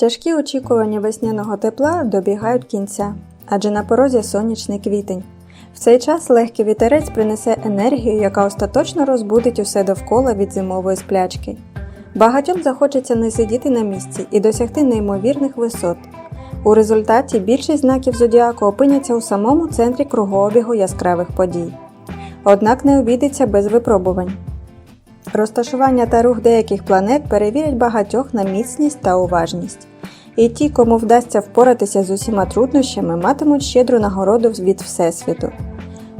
Тяжкі очікування весняного тепла добігають кінця, адже на порозі сонячний квітень. В цей час легкий вітерець принесе енергію, яка остаточно розбудить усе довкола від зимової сплячки. Багатьом захочеться не сидіти на місці і досягти неймовірних висот. У результаті більшість знаків зодіаку опиняться у самому центрі кругообігу яскравих подій. Однак не обійдеться без випробувань. Розташування та рух деяких планет перевірять багатьох на міцність та уважність. І ті, кому вдасться впоратися з усіма труднощами, матимуть щедру нагороду від Всесвіту.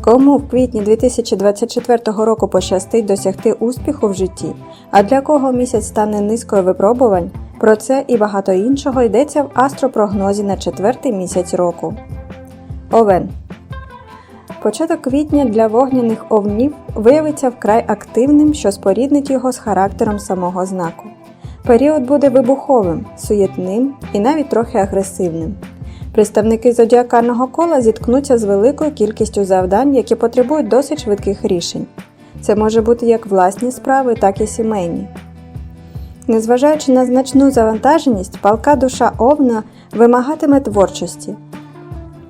Кому в квітні 2024 року пощастить досягти успіху в житті, а для кого місяць стане низкою випробувань, про це і багато іншого йдеться в астропрогнозі на четвертий місяць року. Овен Початок квітня для вогняних овнів виявиться вкрай активним, що споріднить його з характером самого знаку. Період буде вибуховим, суєтним і навіть трохи агресивним. Представники зодіакального кола зіткнуться з великою кількістю завдань, які потребують досить швидких рішень. Це може бути як власні справи, так і сімейні. Незважаючи на значну завантаженість, палка душа овна вимагатиме творчості.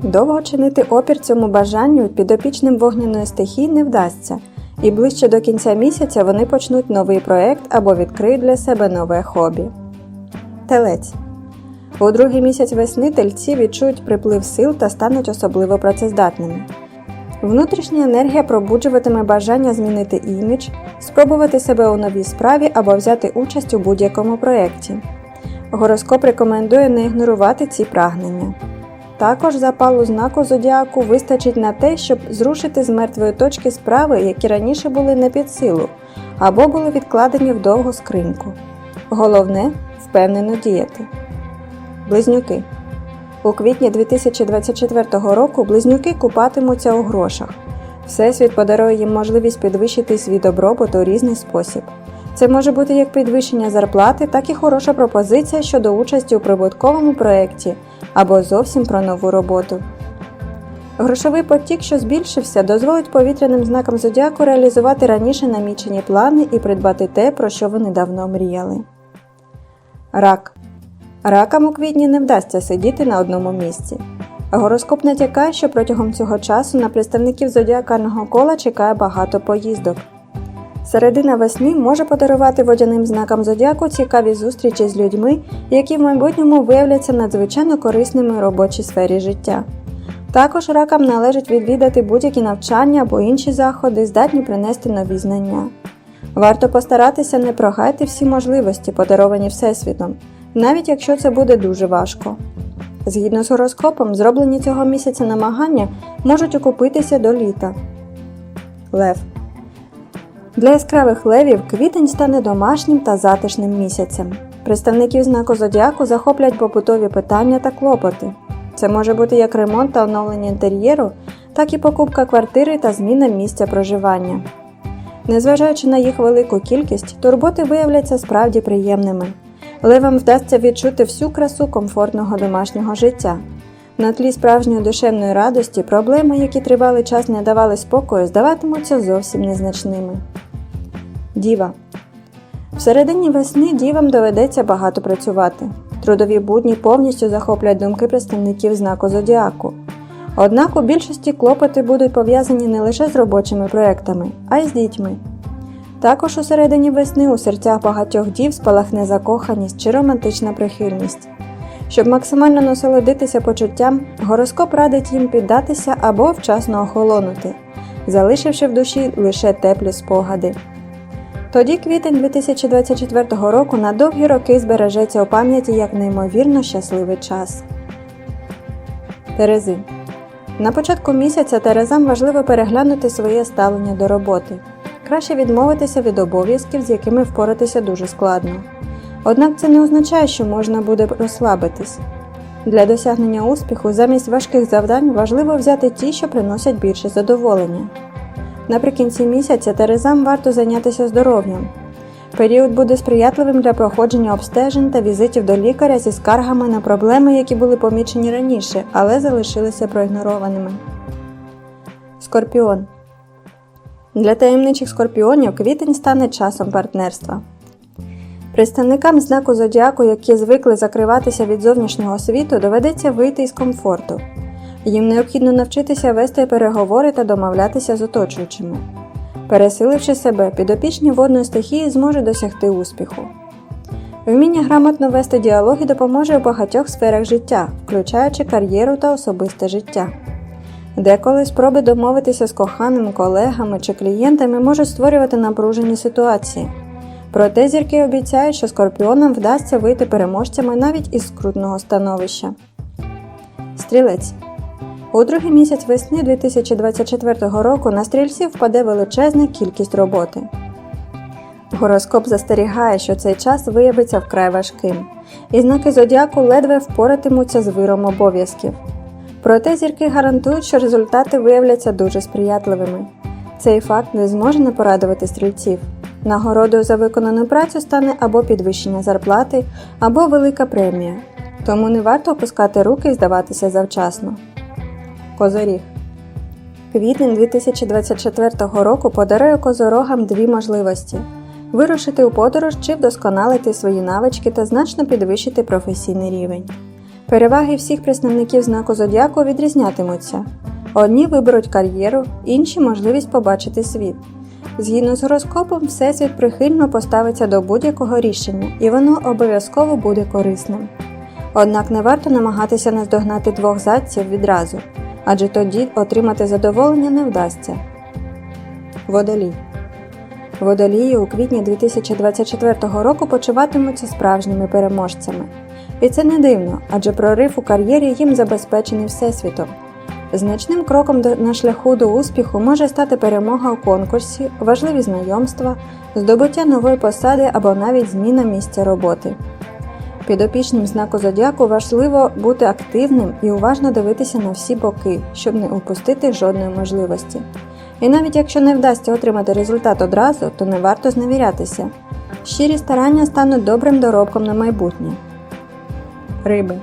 Довго чинити опір цьому бажанню підопічним вогняної стихії не вдасться, і ближче до кінця місяця вони почнуть новий проект або відкриють для себе нове хобі. Телець у другий місяць весни тельці відчують приплив сил та стануть особливо працездатними. Внутрішня енергія пробуджуватиме бажання змінити імідж, спробувати себе у новій справі або взяти участь у будь-якому проєкті. Гороскоп рекомендує не ігнорувати ці прагнення. Також запалу знаку зодіаку вистачить на те, щоб зрушити з мертвої точки справи, які раніше були не під силу, або були відкладені в довгу скриньку. Головне впевнено діяти. Близнюки. У квітні 2024 року близнюки купатимуться у грошах. Всесвіт подарує їм можливість підвищити свій добробут у різний спосіб. Це може бути як підвищення зарплати, так і хороша пропозиція щодо участі у прибутковому проєкті або зовсім про нову роботу. Грошовий потік, що збільшився, дозволить повітряним знакам зодіаку реалізувати раніше намічені плани і придбати те, про що вони давно мріяли. Рак. Ракам у квітні не вдасться сидіти на одному місці. Гороскоп натякає, що протягом цього часу на представників зодіакального кола чекає багато поїздок. Середина весни може подарувати водяним знакам зодіаку цікаві зустрічі з людьми, які в майбутньому виявляться надзвичайно корисними у робочій сфері життя. Також ракам належить відвідати будь-які навчання або інші заходи, здатні принести нові знання. Варто постаратися не прогайти всі можливості, подаровані Всесвітом, навіть якщо це буде дуже важко. Згідно з гороскопом, зроблені цього місяця намагання можуть окупитися до літа. Лев для яскравих левів квітень стане домашнім та затишним місяцем. Представників знаку зодіаку захоплять побутові питання та клопоти. Це може бути як ремонт та оновлення інтер'єру, так і покупка квартири та зміна місця проживання. Незважаючи на їх велику кількість, турботи виявляться справді приємними. Левам вдасться відчути всю красу комфортного домашнього життя. На тлі справжньої душевної радості проблеми, які тривалий час не давали спокою, здаватимуться зовсім незначними. Діва. В середині весни дівам доведеться багато працювати. Трудові будні повністю захоплять думки представників знаку зодіаку. Однак у більшості клопоти будуть пов'язані не лише з робочими проектами, а й з дітьми. Також у середині весни у серцях багатьох дів спалахне закоханість чи романтична прихильність. Щоб максимально насолодитися почуттям, гороскоп радить їм піддатися або вчасно охолонути, залишивши в душі лише теплі спогади. Тоді квітень 2024 року на довгі роки збережеться у пам'яті як неймовірно щасливий час. Терези на початку місяця Терезам важливо переглянути своє ставлення до роботи. Краще відмовитися від обов'язків, з якими впоратися дуже складно. Однак це не означає, що можна буде розслабитись. Для досягнення успіху замість важких завдань важливо взяти ті, що приносять більше задоволення. Наприкінці місяця Терезам варто зайнятися здоров'ям. Період буде сприятливим для проходження обстежень та візитів до лікаря зі скаргами на проблеми, які були помічені раніше, але залишилися проігнорованими. Скорпіон для таємничих скорпіонів квітень стане часом партнерства. Представникам знаку зодіаку, які звикли закриватися від зовнішнього світу, доведеться вийти із комфорту. Їм необхідно навчитися вести переговори та домовлятися з оточуючими. Пересиливши себе, підопічні водної стихії зможуть досягти успіху. Вміння грамотно вести діалоги допоможе у багатьох сферах життя, включаючи кар'єру та особисте життя. Деколи спроби домовитися з коханими колегами чи клієнтами можуть створювати напружені ситуації. Проте зірки обіцяють, що скорпіонам вдасться вийти переможцями навіть із скрутного становища. Стрілець у другий місяць весни 2024 року на стрільців впаде величезна кількість роботи. Гороскоп застерігає, що цей час виявиться вкрай важким, і знаки зодіаку ледве впоратимуться з виром обов'язків. Проте зірки гарантують, що результати виявляться дуже сприятливими. Цей факт не зможе не порадувати стрільців. Нагородою за виконану працю стане або підвищення зарплати, або велика премія. Тому не варто опускати руки і здаватися завчасно. Козоріг Квітень 2024 року подарує козорогам дві можливості: вирушити у подорож чи вдосконалити свої навички та значно підвищити професійний рівень. Переваги всіх представників знаку зодіаку відрізнятимуться. Одні виберуть кар'єру, інші можливість побачити світ. Згідно з гороскопом, Всесвіт прихильно поставиться до будь-якого рішення, і воно обов'язково буде корисним. Однак не варто намагатися наздогнати двох зайців відразу, адже тоді отримати задоволення не вдасться. Водолій Водолії у квітні 2024 року почуватимуться справжніми переможцями. І це не дивно, адже прорив у кар'єрі їм забезпечений Всесвітом. Значним кроком на шляху до успіху може стати перемога у конкурсі, важливі знайомства, здобуття нової посади або навіть зміна місця роботи. Підопічним знаку зодіаку важливо бути активним і уважно дивитися на всі боки, щоб не упустити жодної можливості. І навіть якщо не вдасться отримати результат одразу, то не варто зневірятися. Щирі старання стануть добрим доробком на майбутнє. Риби.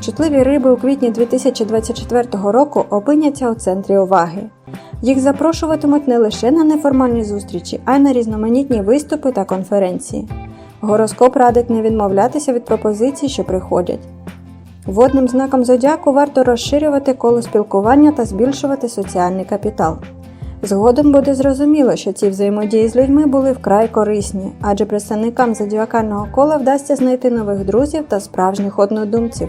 Чутливі риби у квітні 2024 року опиняться у центрі уваги. Їх запрошуватимуть не лише на неформальні зустрічі, а й на різноманітні виступи та конференції. Гороскоп радить не відмовлятися від пропозицій, що приходять. Водним знаком зодіаку варто розширювати коло спілкування та збільшувати соціальний капітал. Згодом буде зрозуміло, що ці взаємодії з людьми були вкрай корисні, адже представникам зодіакального кола вдасться знайти нових друзів та справжніх однодумців.